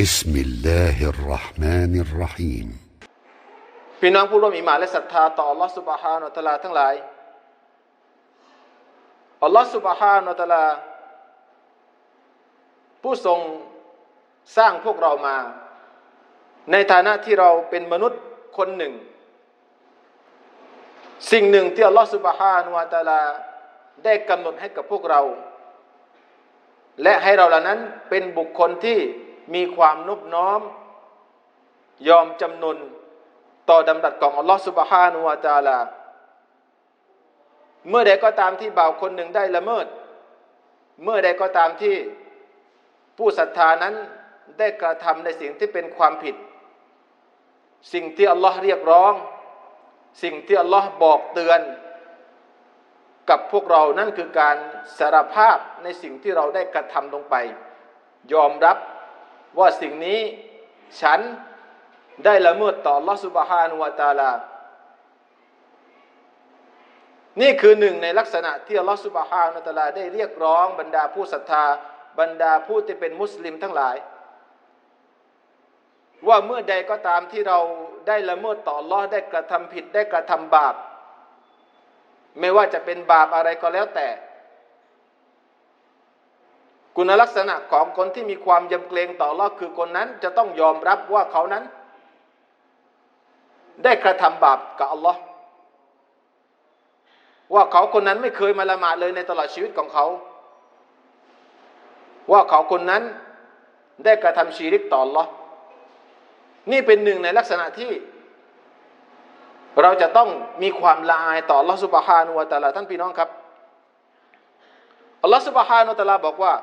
بسم الله الرحمن الرحيم พี่น้องผู้ร่วมอิหมานและศรัทธาต่ออัลลอฮฺสุบฮานาอัลตะลาทั้งหลายอัลลอฮฺสุบฮานาอัลตะลา ผู้ทรงสร้างพวกเรามา ในฐานะที่เราเป็นมนุษย์คนหนึ่ง สิ่งหนึ่งที่อัลลอฮฺสุบฮานาอัลตะลา ได้กำหนดให้กับพวกเรา และให้เราเหล่านั้นเป็นบุคคลที่ มีความนุบน้อม ยอมจำนนต่อดำรัสของอัลลอฮฺสุบฮานุวาจาลา เมื่อใดก็ตามที่บ่าวคนหนึ่งได้ละเมิด เมื่อใดก็ตามที่ผู้ศรัทธานั้นได้กระทำในสิ่งที่เป็นความผิด สิ่งที่อัลลอฮ์เรียกร้อง สิ่งที่อัลลอฮ์บอกเตือน กับพวกเรานั่นคือการสารภาพในสิ่งที่เราได้กระทำลงไป ยอมรับ ว่าสิ่งนี้ฉันได้ละเมิดต่อ Allah Subhanahu wa Taala นี่คือหนึ่งในลักษณะที่ Allah Subhanahu wa Taala ได้เรียกร้องบรรดาผู้ศรัทธา บรรดาผู้ที่เป็นมุสลิมทั้งหลาย ว่าเมื่อใดก็ตามที่เราได้ละเมิดต่อ Allah ได้กระทำผิดได้กระทำบาป ไม่ว่าจะเป็นบาปอะไรก็แล้วแต่ คุณลักษณะของคนที่มีความยำเกรงต่อ Allah คือคนนั้นจะต้องยอมรับว่าเขานั้น ได้กระทำบาปกับอัลลอฮ์ว่าเขาคนนั้นไม่เคยมาละหมาดเลยในตลอดชีวิตของเขา ว่าเขาคนนั้นได้กระทำชีริกต่ออัลลอฮ์นี่เป็นหนึ่งในลักษณะที่ เราจะต้องมีความละอายต่ออัลลอฮ์สุบฮานุวะตะลาท่านพี่น้องครับอัลลอฮ์สุบฮานุวะตะลาบอกว่า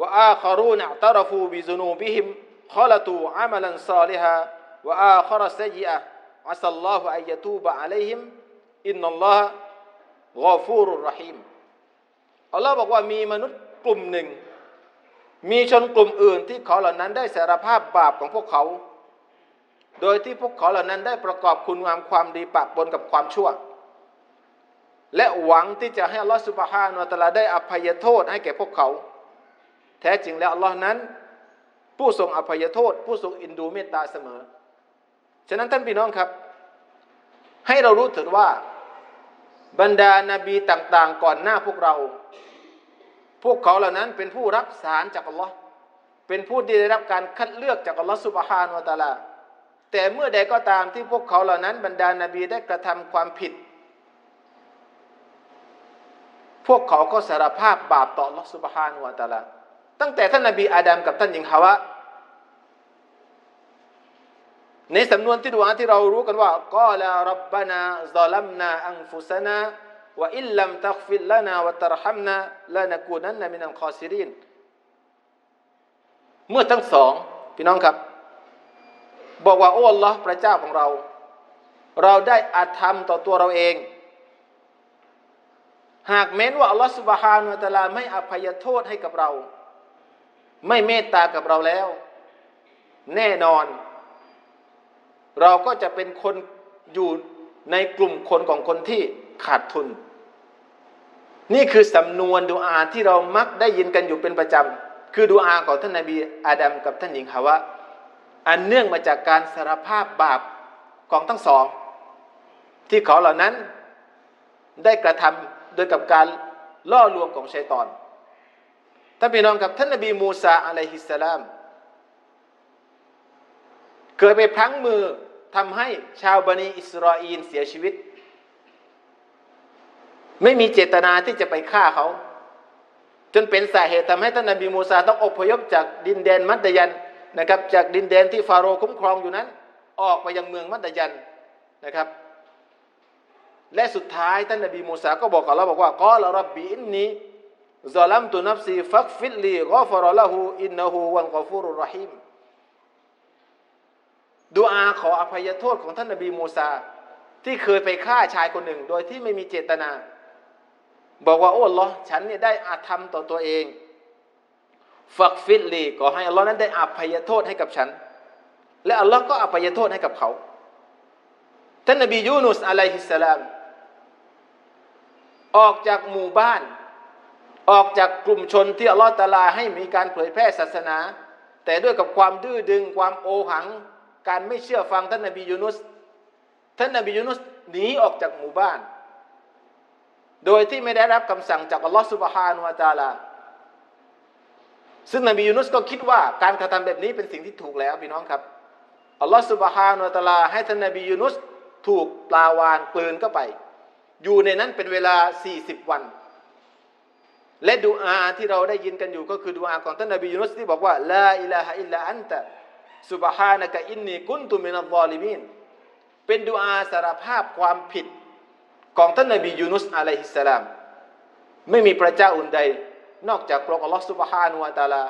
ว่าอาคารูนอัตรฟูบิซุนูบิฮิมขลตูอามัลันซาลิฮะว่าอาคารัสยิอะอัสลลอฮุอัยยตูบะอะลัยฮิมอินนัลลอฮะกอฟูรุรรหีมอัลลอฮ์บอกว่ามีมนุษย์กลุ่มหนึ่ง มีชนกลุ่มอื่นที่เขาเหล่านั้นได้สารภาพบาปของพวกเขา โดยที่พวกเขาเหล่านั้นได้ประกอบคุณงามความดีปะปนกับความชั่ว และหวังที่จะให้อัลลอฮฺสุบฮานุตะลาได้อภัยโทษให้แก่พวกเขา แท้จริงแล้วอัลลอฮ์นั้น ผู้ทรงอภัยโทษ ผู้ทรงอินดูเมตตาเสมอ ฉะนั้นท่านพี่น้องครับ ให้เรารู้ถึงว่าบรรดานาบีต่างๆ ก่อนหน้าพวกเรา พวกเขาเหล่านั้นเป็นผู้รับสารจากอัลลอฮ์เป็นผู้ที่ได้รับการคัดเลือกจากอัลลอฮ์สุบฮานุตะลาแต่เมื่อใดก็ตามที่พวกเขาเหล่านั้น บรรดานาบีได้กระทำความผิด พวกเขาก็สารภาพบาปต่อ Allah Subhanahu wa Taala ตั้ั้งแต่ท่านนาบีอาดัมกับท่านหญิงฮาวะ ในสำนวนที่ดูอาที่เรารู้กันว่ากอลารับบานาซาลัมนาอังฟุสนาวะอิลลัมตักฟิลลานาวะตรฮัมนาลานักูนันนามินัลคอซิรินเมื่อทั้งสอง พี่น้องครับ บอกว่า โอ้ลอพระเจ้าของเรา เราได้อาธรรมต่อตัวเราเอง หากเม้นว่าอัลลอฮฺสุบฮานุตะลาไม่อภัยโทษให้กับเรา ไม่เมตตากับเราแล้ว แน่นอน เราก็จะเป็นคนอยู่ในกลุ่มคนของคนที่ขาดทุน นี่คือสำนวนดูอาที่เรามักได้ยินกันอยู่เป็นประจำ คือดูอาของท่านนาบีอาดัมกับท่านหญิงฮาวะอันเนื่องมาจากการสารภาพบาปของทั้งสอง ที่เขาเหล่านั้นได้กระทำโดยกับการล่อลวงของชัยตอน ท่านพี่น้องกับท่านนบีมูซาอะลัยฮิสสลามเคยไปพลั้งมือทำให้ชาวบันิอิสราเอลเสียชีวิต ไม่มีเจตนาที่จะไปฆ่าเขา จนเป็นสาเหตุทำให้ท่านนบีมูซาต้องอพยพจากดินแดนมัดยันนะครับ จากดินแดนที่ฟาโรห์คุ้มครองอยู่นั้น ออกไปยังเมืองมัดยันนะครับ และสุดท้ายท่านนบีมูซาก็บอกกับเราบอกว่ากอลรับบีอินนี ซาลัมตุนับซีฟักฟิลลีกอฟรละหูอินนหูวันกอฟูรุรหิมดูอาขออภัยโทษของท่านนบีมูซา ที่เคยไปฆ่าชายคนหนึ่ง โดยที่ไม่มีเจตนา บอกว่าโอ้ลอฉันเนี่ยได้อาธรรมต่อตัวเอง ฟักฟิลลีขอให้อัลลอฮ์นั้นได้อภัยโทษให้กับฉัน และอัลลอฮ์ก็อภัยโทษให้กับเขา ท่านนบียูนุสอะลัยฮิสสลามออกจากหมู่บ้าน ออกจากกลุ่มชนที่อัลลอฮ์ตะลาให้มีการเผยแพร่ศาสนา แต่ด้วยกับความดื้อดึงความโอหัง การไม่เชื่อฟังท่านนบียูนุสท่านนบียูนุสหนีออกจากหมู่บ้าน โดยที่ไม่ได้รับคำสั่งจากอัลลอฮฺสุบฮานุวะตาลา ซึ่งนบียูนุสก็คิดว่าการกระทำแบบนี้เป็นสิ่งที่ถูกแล้วพี่น้องครับอัลลอฮฺสุบฮานุวะตาลา ให้ท่านนบียูนุสถูกปลาวานกลืนเข้าไป อยู่ในนั้นเป็นเวลา 40 วัน และดูอาที่เราได้ยินกันอยู่ก็คือดูอาของท่านนบียูนุสที่บอกว่าลาอิลาฮะอิลลาอันตะสุบฮานะกะอินนีกุนตุมินัลลอลิมีนเป็นดูอาสารภาพความผิดของท่านนบียูนุสอะลัยฮิสสลาม ไม่มีพระเจ้าอื่นใด นอกจากพระองค์อัลลอฮฺสุบฮานุวะตะอาลา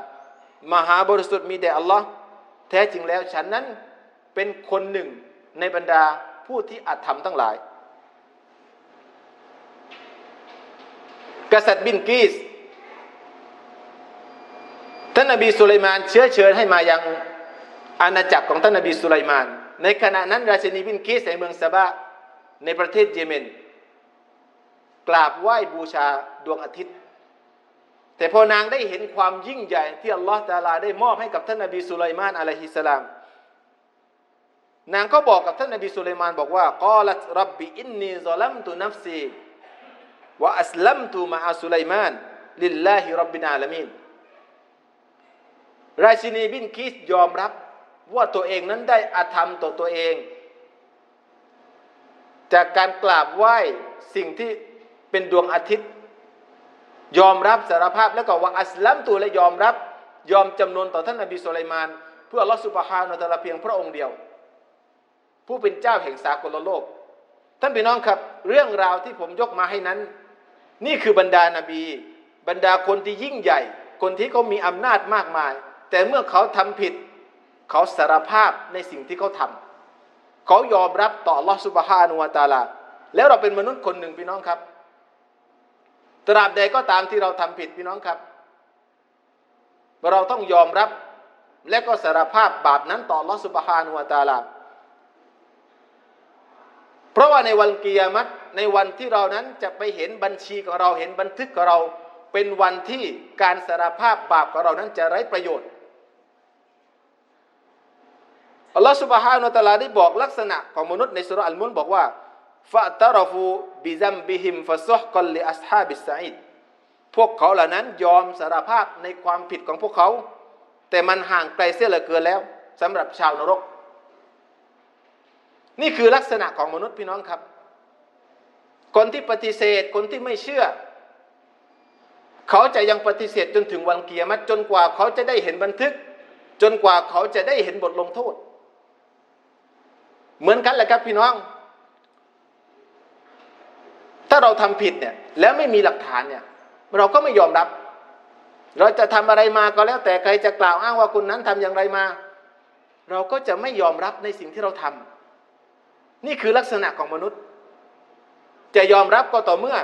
มหาบริสุทธิ์มีแต่อัลลอฮ์แท้จริงแล้วฉันนั้นเป็นคนหนึ่งในบรรดาผู้ที่อาจทำทั้งหลาย กษัตริย์บินกีสท่านนบีสุไลมานเชื้อเชิญให้มายังอาณาจักรของท่านนบีสุไลมาน ในขณะนั้นราชินีบินกีสในเมืองซาบะในประเทศเยเมน กราบไหว้บูชาดวงอาทิตย์ แต่พอนางได้เห็นความยิ่งใหญ่ที่อัลลอฮฺตาลาได้มอบให้กับท่านนบีสุไลมานอะลัยฮิสลามนางก็บอกกับท่านนบีสุไลมานบอกว่ากอลัตรับบิอินนีซอลัมตุนัฟซี วะอัสลัมตุมะอาสุไลมานลิลลาฮิรับบินอาลามีนราชินีบินคิสยอมรับว่าตัวเองนั้นได้อาธรรมต่อตัวเอง จากการกราบไหว้สิ่งที่เป็นดวงอาทิตย์ ยอมรับสารภาพแล้วก็ว่าอัสลัมตัวและยอมรับ ยอมจำนวนต่อท่านนบีสุไลมาน เพื่อลอสุบฮานาตะลาเพียงพระองค์เดียว ผู้เป็นเจ้าแห่งสากลโลก ท่านพี่น้องครับ เรื่องราวที่ผมยกมาให้นั้น นี่คือบรรดานาบี บรรดาคนที่ยิ่งใหญ่ คนที่เขามีอำนาจมากมาย แต่เมื่อเขาทำผิด เขาสารภาพในสิ่งที่เขาทำเขายอมรับต่อลอสุบฮานุวาตาลา แล้วเราเป็นมนุษย์คนหนึ่งพี่น้องครับ ตราบใดก็ตามที่เราทำผิดพี่น้องครับ เราต้องยอมรับและก็สารภาพบาปนั้นต่อลอสุบฮานุวาตาลา เพราะว่าในวันกิยามัตในวันที่เรานั้นจะไปเห็นบัญชีของเราเห็นบันทึกของเรา เป็นวันที่การสารภาพบาปของเรานั้นจะไร้ประโยชน์อัลลอฮฺสุบฮานุตะลาได้บอกลักษณะของมนุษย์ในสุรอัลมุนบอกว่าฟะตารฟูบิซัมบิฮิมฟะซุฮกัลลิอัสฮาบิสซดพวกเขาเหล่านั้นยอมสารภาพในความผิดของพวกเขา แต่มันห่างไกลเสียเหลือเกินแล้วสำหรับชาวนรก นี่คือลักษณะของมนุษย์พี่น้องครับ คนที่ปฏิเสธคนที่ไม่เชื่อ เขาจะยังปฏิเสธจนถึงวันเกียรติจนกว่าเขาจะได้เห็นบันทึก จนกว่าเขาจะได้เห็นบทลงโทษ เหมือนกันแหละครับพี่น้อง ถ้าเราทำผิดเนี่ยแล้วไม่มีหลักฐานเนี่ยเราก็ไม่ยอมรับ เราจะทำอะไรมาก็แล้ว แต่ใครจะกล่าวอ้างว่าคุณนั้นทำอย่างไรมา เราก็จะไม่ยอมรับในสิ่งที่เราทำ นี่คือลักษณะของมนุษย์ จะยอมรับก็ต่อเมื่อ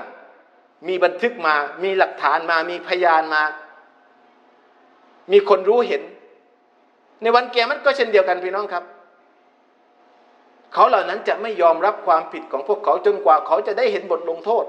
มีบันทึกมา มีหลักฐานมา มีพยานมา มีคนรู้เห็น ในวันเกมันก็เช่นเดียวกันพี่น้องครับ เขาเหล่านั้นจะไม่ยอมรับความผิดของพวกเขาจนกว่าเขาจะได้เห็นบทลงโทษ